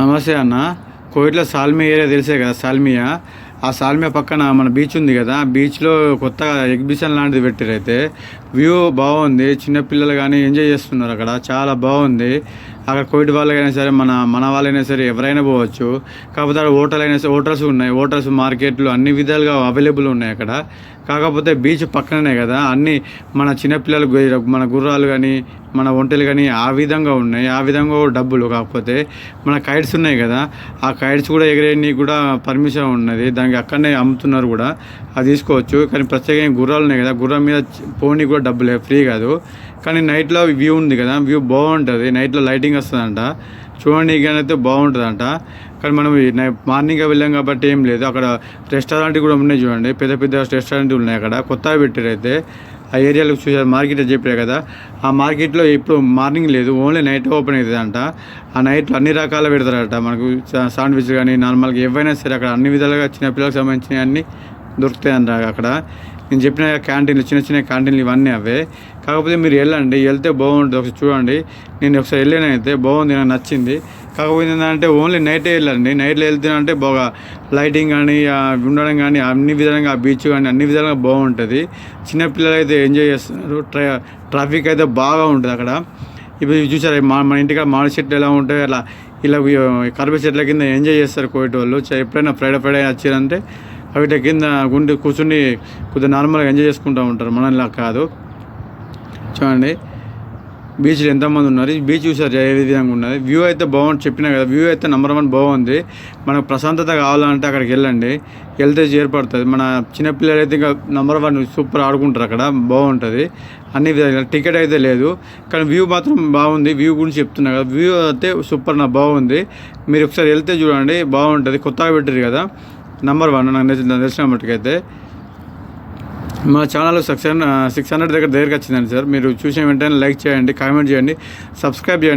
నమస్తే అన్న. కోయిట్లో సాల్మి ఏరియా తెలిసే కదా సాల్మియా? ఆ సాల్మియా పక్కన మన బీచ్ ఉంది కదా బీచ్లో కొత్తగా ఎగ్జిబిషన్ లాంటిది పెట్టారు అయితే. వ్యూ బాగుంది చిన్నపిల్లలు కానీ ఎంజాయ్ చేస్తున్నారు అక్కడ చాలా బాగుంది. అక్కడ కోవిడ్ వాళ్ళకైనా సరే మన మన వాళ్ళైనా సరే ఎవరైనా పోవచ్చు. కాకపోతే అక్కడ హోటల్ అయినా సరే హోటల్స్ ఉన్నాయి హోటల్స్ మార్కెట్లు అన్ని విధాలుగా అవైలబుల్ ఉన్నాయి అక్కడ. కాకపోతే బీచ్ పక్కననే కదా అన్ని మన చిన్నపిల్లలు మన గుర్రాలు కానీ మన ఒంటెలు కానీ ఆ విధంగా ఉన్నాయి. ఆ విధంగా డబ్బులు కాకపోతే మన కైడ్స్ ఉన్నాయి కదా ఆ కైడ్స్ కూడా ఎగిరేయడానికి కూడా పర్మిషన్ ఉన్నది. దానికి అక్కడనే అమ్ముతున్నారు కూడా. అది తీసుకోవచ్చు. కానీ ప్రత్యేకంగా గుర్రాలు ఉన్నాయి కదా. గుర్రం మీద పోనీ కూడా డబ్బులే ఫ్రీ కాదు. కానీ నైట్లో వ్యూ ఉంది కదా. వ్యూ బాగుంటుంది. నైట్లో లైటింగ్ వస్తుందంట. చూడండి అయితే బాగుంటుందంట. కానీ మనం మార్నింగ్ మార్నింగ్గా వెళ్ళాం కాబట్టి ఏం లేదు. అక్కడ రెస్టారెంట్ కూడా ఉన్నాయి చూడండి. పెద్ద పెద్ద రెస్టారెంట్ ఉన్నాయి అక్కడ. కొత్తగా పెట్టారు అయితే. ఆ ఏరియాలో చూసారు మార్కెట్ చెప్పారు కదా ఆ మార్కెట్లో ఇప్పుడు మార్నింగ్ లేదు ఓన్లీ నైట్ ఓపెన్ అవుతుంది అంట ఆ నైట్లో అన్ని రకాల పెడతారట మనకు సాండ్విచ్ కానీ నార్మల్గా ఏవైనా సరే అక్కడ అన్ని విధాలుగా చిన్నపిల్లలకు సంబంధించినవి అన్నీ దొరుకుతాయి అంట అక్కడ. నేను చెప్పిన క్యాంటీన్లు చిన్న చిన్న క్యాంటీన్లు ఇవన్నీ అవే. కాకపోతే మీరు వెళ్ళండి వెళ్తే బాగుంటుంది. ఒకసారి చూడండి. నేను ఒకసారి వెళ్ళానైతే అయితే బాగుంది నాకు నచ్చింది. కాకపోతే ఏంటంటే ఓన్లీ నైటే వెళ్ళండి నైట్లో వెళ్తేనంటే బాగా లైటింగ్ కానీ ఉండడం కానీ అన్ని విధాలుగా ఆ బీచ్ కానీ అన్ని విధాలుగా బాగుంటుంది. చిన్నపిల్లలు అయితే ఎంజాయ్ చేస్తున్నారు ట్రా ట్రాఫిక్ అయితే బాగా ఉంటుంది అక్కడ. ఇప్పుడు చూసారు మా మన ఇంటికాడ మామిడి చెట్లు ఎలా ఉంటాయి అలా ఇలా కరిపే చెట్ల కింద ఎంజాయ్ చేస్తారు కోవిడ్ వాళ్ళు. ఎప్పుడైనా ఫ్రైడే ఫ్రైడే వచ్చారంటే అవిట కింద గుండి కూర్చుని కొద్దిగా నార్మల్గా ఎంజాయ్ చేసుకుంటూ ఉంటారు. మనలా కాదు. చూడండి. బీచ్లో ఎంతమంది ఉన్నారు? ఈ బీచ్ చూసారు ఏ విధంగా ఉన్నది? వ్యూ అయితే బాగుంది చెప్పినా కదా వ్యూ అయితే నెంబర్ వన్ బాగుంది. మనకు ప్రశాంతత కావాలంటే అక్కడికి వెళ్ళండి. వెళ్తే ఏర్పడుతుంది. మన చిన్నపిల్లలు అయితే ఇంకా నెంబర్ వన్ సూపర్ ఆడుకుంటారు అక్కడ బాగుంటుంది. అన్ని విధంగా టికెట్ అయితే లేదు. కానీ వ్యూ మాత్రం బాగుంది. వ్యూ గురించి చెప్తున్నా కదా వ్యూ అయితే సూపర్ నా బాగుంది. మీరు ఒకసారి వెళ్తే చూడండి బాగుంటుంది. కొత్తగా పెట్టారు కదా నెంబర్ వన్ నాకు నచ్చిన తెలిసిన మట్టుకైతే. మా channel six hundred six hundred దగ్గర దగ్గరికి వచ్చిందండి సార్. మీరు చూసిన వెంటనే లైక్ చేయండి కామెంట్ చేయండి సబ్స్క్రైబ్ చేయండి.